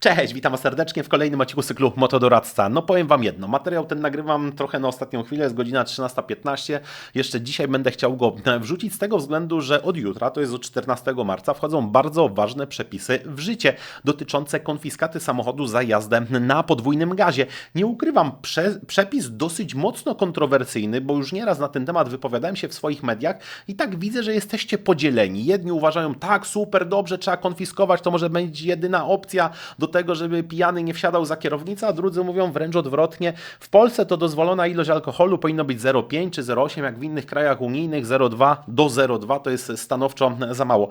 Cześć, witam serdecznie w kolejnym odcinku cyklu Motodoradca. No powiem Wam jedno, materiał ten nagrywam trochę na ostatnią chwilę, jest godzina 13.15. Jeszcze dzisiaj będę chciał go wrzucić z tego względu, że od jutra, to jest od 14 marca, wchodzą bardzo ważne przepisy w życie dotyczące konfiskaty samochodu za jazdę na podwójnym gazie. Nie ukrywam, prze, przepis dosyć mocno kontrowersyjny, bo już nieraz na ten temat wypowiadałem się w swoich mediach i tak widzę, że jesteście podzieleni. Jedni uważają, tak, super, dobrze, trzeba konfiskować, to może być jedyna opcja do tego, żeby pijany nie wsiadał za kierownicę, a drudzy mówią wręcz odwrotnie. W Polsce to dozwolona ilość alkoholu powinno być 0,5 czy 0,8, jak w innych krajach unijnych 0,2 do 0,2 to jest stanowczo za mało.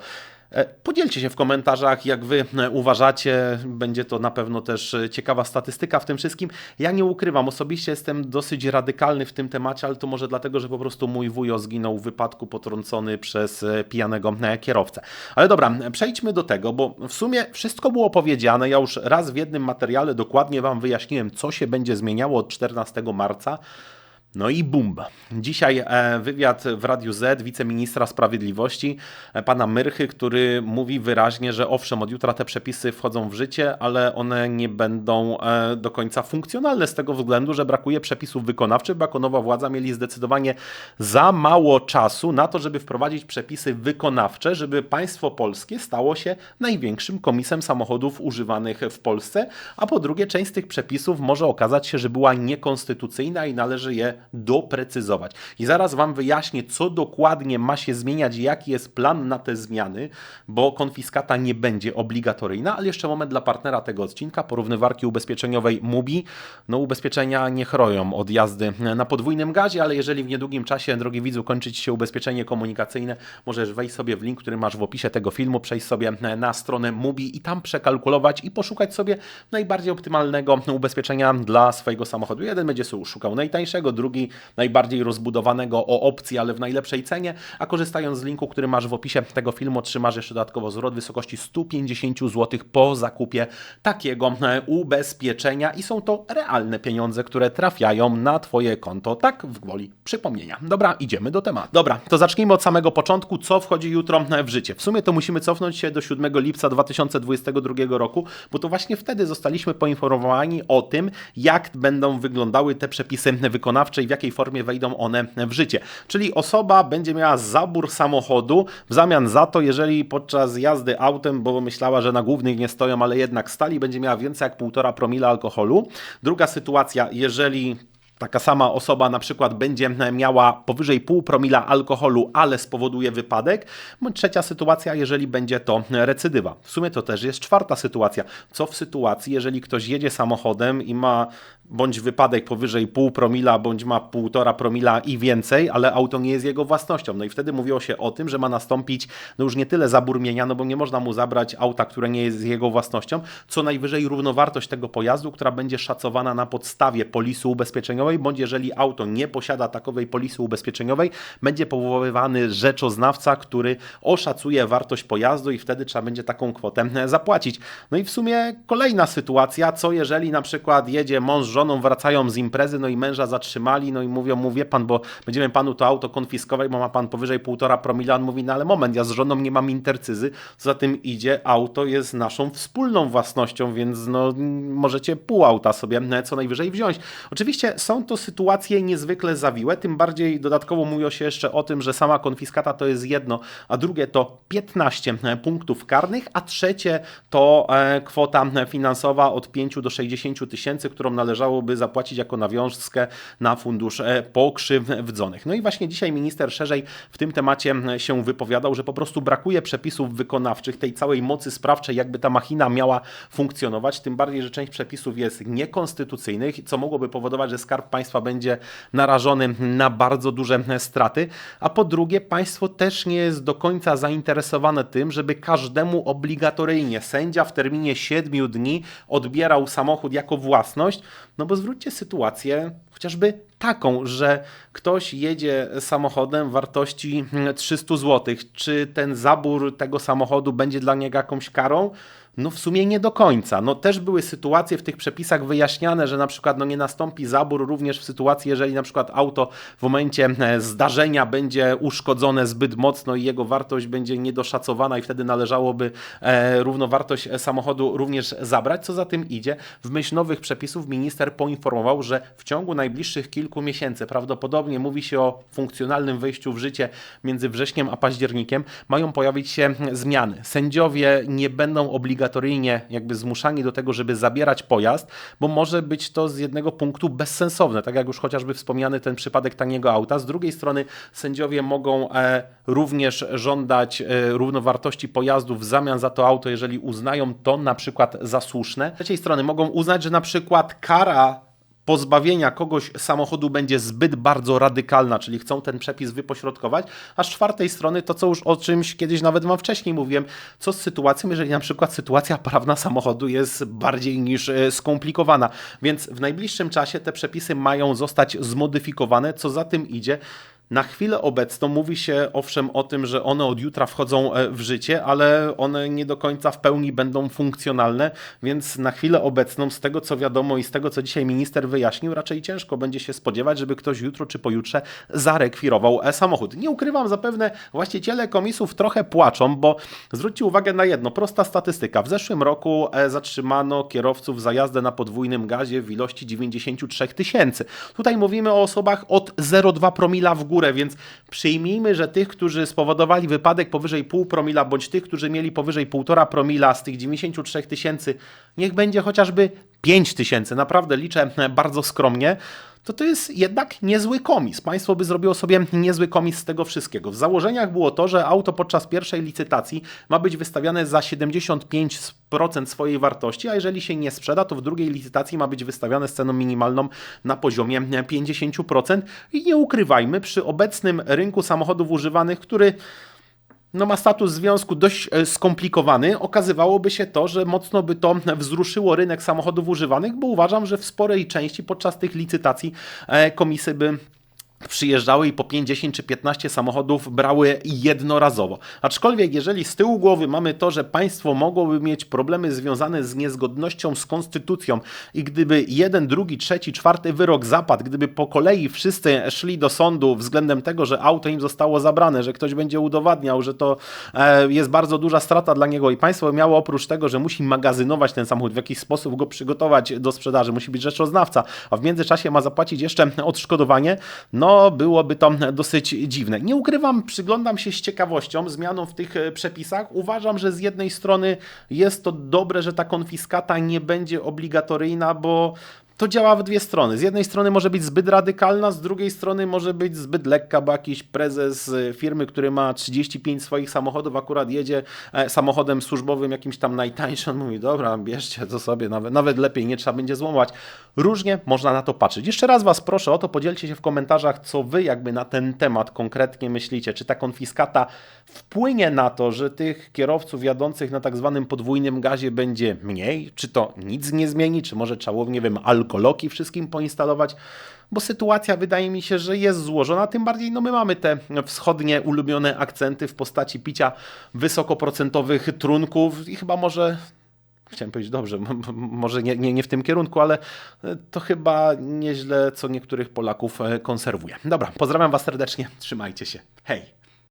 E, podzielcie się w komentarzach, jak Wy e, uważacie. Będzie to na pewno też e, ciekawa statystyka w tym wszystkim. Ja nie ukrywam, osobiście jestem dosyć radykalny w tym temacie, ale to może dlatego, że po prostu mój wujo zginął w wypadku potrącony przez pijanego kierowcę. Ale dobra, przejdźmy do tego, bo w sumie wszystko było powiedziane. Ja już raz w jednym materiale dokładnie Wam wyjaśniłem, co się będzie zmieniało od 14 marca. No i bumba. Dzisiaj e, wywiad w Radiu Z wiceministra sprawiedliwości, e, pana Myrchy, który mówi wyraźnie, że owszem, od jutra te przepisy wchodzą w życie, ale one nie będą e, do końca funkcjonalne z tego względu, że brakuje przepisów wykonawczych, bo nowa władza mieli zdecydowanie za mało czasu na to, żeby wprowadzić przepisy wykonawcze, żeby państwo polskie stało się największym komisem samochodów używanych w Polsce, a po drugie część z tych przepisów może okazać się, że była niekonstytucyjna i należy je doprecyzować. I zaraz Wam wyjaśnię, co dokładnie ma się zmieniać, jaki jest plan na te zmiany, bo konfiskata nie będzie obligatoryjna, ale jeszcze moment dla partnera tego odcinka, porównywarki ubezpieczeniowej MUBI. No ubezpieczenia nie chroją od jazdy na podwójnym gazie, ale jeżeli w niedługim czasie, drogi widzu, kończy Ci się ubezpieczenie komunikacyjne, możesz wejść sobie w link, który masz w opisie tego filmu, przejść sobie na stronę MUBI i tam przekalkulować i poszukać sobie najbardziej optymalnego ubezpieczenia dla swojego samochodu. Jeden będzie szukał najtańszego, drugi drugi najbardziej rozbudowanego o opcji, ale w najlepszej cenie, a korzystając z linku, który masz w opisie tego filmu, otrzymasz jeszcze dodatkowo zwrot w wysokości 150 zł po zakupie takiego e, ubezpieczenia i są to realne pieniądze, które trafiają na Twoje konto, tak w gwoli przypomnienia. Dobra, idziemy do tematu. Dobra, to zacznijmy od samego początku, co wchodzi jutro w życie. W sumie to musimy cofnąć się do 7 lipca 2022 roku, bo to właśnie wtedy zostaliśmy poinformowani o tym, jak będą wyglądały te przepisy wykonawcze w jakiej formie wejdą one w życie. Czyli osoba będzie miała zabór samochodu w zamian za to, jeżeli podczas jazdy autem, bo myślała, że na głównych nie stoją, ale jednak stali, będzie miała więcej jak 1,5 promila alkoholu. Druga sytuacja, jeżeli taka sama osoba na przykład będzie miała powyżej pół promila alkoholu, ale spowoduje wypadek. Bądź trzecia sytuacja, jeżeli będzie to recydywa. W sumie to też jest czwarta sytuacja. Co w sytuacji, jeżeli ktoś jedzie samochodem i ma bądź wypadek powyżej pół promila, bądź ma półtora promila i więcej, ale auto nie jest jego własnością. No i wtedy mówiło się o tym, że ma nastąpić no już nie tyle zabór mienia, no bo nie można mu zabrać auta, które nie jest jego własnością, co najwyżej równowartość tego pojazdu, która będzie szacowana na podstawie polisy ubezpieczeniowej, bądź jeżeli auto nie posiada takowej polisy ubezpieczeniowej, będzie powoływany rzeczoznawca, który oszacuje wartość pojazdu i wtedy trzeba będzie taką kwotę zapłacić. No i w sumie kolejna sytuacja, co jeżeli na przykład jedzie mąż żoną wracają z imprezy, no i męża zatrzymali, no i mówią, mówię pan, bo będziemy panu to auto konfiskować, bo ma pan powyżej półtora promila. On mówi, no ale moment, ja z żoną nie mam intercyzy, za tym idzie, auto jest naszą wspólną własnością, więc no możecie pół auta sobie co najwyżej wziąć. Oczywiście są to sytuacje niezwykle zawiłe, tym bardziej dodatkowo mówiło się jeszcze o tym, że sama konfiskata to jest jedno, a drugie to 15 punktów karnych, a trzecie to e, kwota finansowa od 5 do 60 tysięcy, którą należało należałoby zapłacić jako nawiązkę na fundusz e, pokrzywdzonych. No i właśnie dzisiaj minister szerzej w tym temacie się wypowiadał, że po prostu brakuje przepisów wykonawczych, tej całej mocy sprawczej, jakby ta machina miała funkcjonować, tym bardziej, że część przepisów jest niekonstytucyjnych, co mogłoby powodować, że Skarb Państwa będzie narażony na bardzo duże straty, a po drugie państwo też nie jest do końca zainteresowane tym, żeby każdemu obligatoryjnie sędzia w terminie 7 dni odbierał samochód jako własność, no bo zwróćcie sytuację chociażby taką, że ktoś jedzie samochodem wartości 300 zł. Czy ten zabór tego samochodu będzie dla niego jakąś karą? No w sumie nie do końca. No też były sytuacje w tych przepisach wyjaśniane, że na przykład no nie nastąpi zabór również w sytuacji, jeżeli na przykład auto w momencie e, zdarzenia będzie uszkodzone zbyt mocno i jego wartość będzie niedoszacowana i wtedy należałoby e, równowartość samochodu również zabrać. Co za tym idzie, w myśl nowych przepisów minister poinformował, że w ciągu najbliższych kilku miesięcy, prawdopodobnie mówi się o funkcjonalnym wejściu w życie między wrześniem a październikiem, mają pojawić się zmiany. Sędziowie nie będą obligatoryjnie jakby zmuszani do tego, żeby zabierać pojazd, bo może być to z jednego punktu bezsensowne, tak jak już chociażby wspomniany ten przypadek taniego auta. Z drugiej strony sędziowie mogą e, również żądać e, równowartości pojazdu w zamian za to auto, jeżeli uznają to na przykład za słuszne. Z trzeciej strony mogą uznać, że na przykład kara pozbawienia kogoś samochodu będzie zbyt bardzo radykalna, czyli chcą ten przepis wypośrodkować, a z czwartej strony to, co już o czymś kiedyś nawet Wam wcześniej mówiłem, co z sytuacją, jeżeli na przykład sytuacja prawna samochodu jest bardziej niż e, skomplikowana. Więc w najbliższym czasie te przepisy mają zostać zmodyfikowane, co za tym idzie. Na chwilę obecną mówi się owszem o tym, że one od jutra wchodzą e, w życie, ale one nie do końca w pełni będą funkcjonalne, więc na chwilę obecną, z tego co wiadomo i z tego co dzisiaj minister wyjaśnił, raczej ciężko będzie się spodziewać, żeby ktoś jutro czy pojutrze zarekwirował e, samochód. Nie ukrywam, zapewne właściciele komisów trochę płaczą, bo zwróćcie uwagę na jedno, prosta statystyka. W zeszłym roku e, zatrzymano kierowców za jazdę na podwójnym gazie w ilości 93 tysięcy. Tutaj mówimy o osobach od 0,2 promila w górę górę, więc przyjmijmy, że tych, którzy spowodowali wypadek powyżej pół promila, bądź tych, którzy mieli powyżej 1,5 promila z tych 93 tysięcy, niech będzie chociażby 5 tysięcy. Naprawdę liczę bardzo skromnie to to jest jednak niezły komis. Państwo by zrobiło sobie niezły komis z tego wszystkiego. W założeniach było to, że auto podczas pierwszej licytacji ma być wystawiane za 75% swojej wartości, a jeżeli się nie sprzeda, to w drugiej licytacji ma być wystawiane z ceną minimalną na poziomie 50%. I nie ukrywajmy, przy obecnym rynku samochodów używanych, który no ma status związku dość e, skomplikowany, okazywałoby się to, że mocno by to wzruszyło rynek samochodów używanych, bo uważam, że w sporej części podczas tych licytacji e, komisy by przyjeżdżały i po 50 czy 15 samochodów brały jednorazowo. Aczkolwiek jeżeli z tyłu głowy mamy to, że państwo mogłoby mieć problemy związane z niezgodnością z konstytucją i gdyby jeden, drugi, trzeci, czwarty wyrok zapadł, gdyby po kolei wszyscy szli do sądu względem tego, że auto im zostało zabrane, że ktoś będzie udowadniał, że to e, jest bardzo duża strata dla niego i państwo miało oprócz tego, że musi magazynować ten samochód, w jakiś sposób go przygotować do sprzedaży, musi być rzeczoznawca, a w międzyczasie ma zapłacić jeszcze odszkodowanie, no byłoby to dosyć dziwne. Nie ukrywam, przyglądam się z ciekawością zmianom w tych e, przepisach. Uważam, że z jednej strony jest to dobre, że ta konfiskata nie będzie obligatoryjna, bo to działa w dwie strony. Z jednej strony może być zbyt radykalna, z drugiej strony może być zbyt lekka, bo jakiś prezes e, firmy, który ma 35 swoich samochodów, akurat jedzie e, samochodem służbowym jakimś tam najtańszym, mówi, dobra, bierzcie to sobie, nawet, nawet lepiej, nie trzeba będzie złamać. Różnie można na to patrzeć. Jeszcze raz Was proszę o to, podzielcie się w komentarzach, co Wy jakby na ten temat konkretnie myślicie. Czy ta konfiskata wpłynie na to, że tych kierowców jadących na tak zwanym podwójnym gazie będzie mniej? Czy to nic nie zmieni? Czy może trzeba, nie wiem, alkohol alkoloki wszystkim poinstalować, bo sytuacja wydaje mi się, że jest złożona, tym bardziej no my mamy te wschodnie ulubione akcenty w postaci picia wysokoprocentowych trunków i chyba może chciałem powiedzieć dobrze, może nie, nie, nie w tym kierunku, ale to chyba nieźle co niektórych Polaków e, konserwuje. Dobra, pozdrawiam Was serdecznie, trzymajcie się. Hej!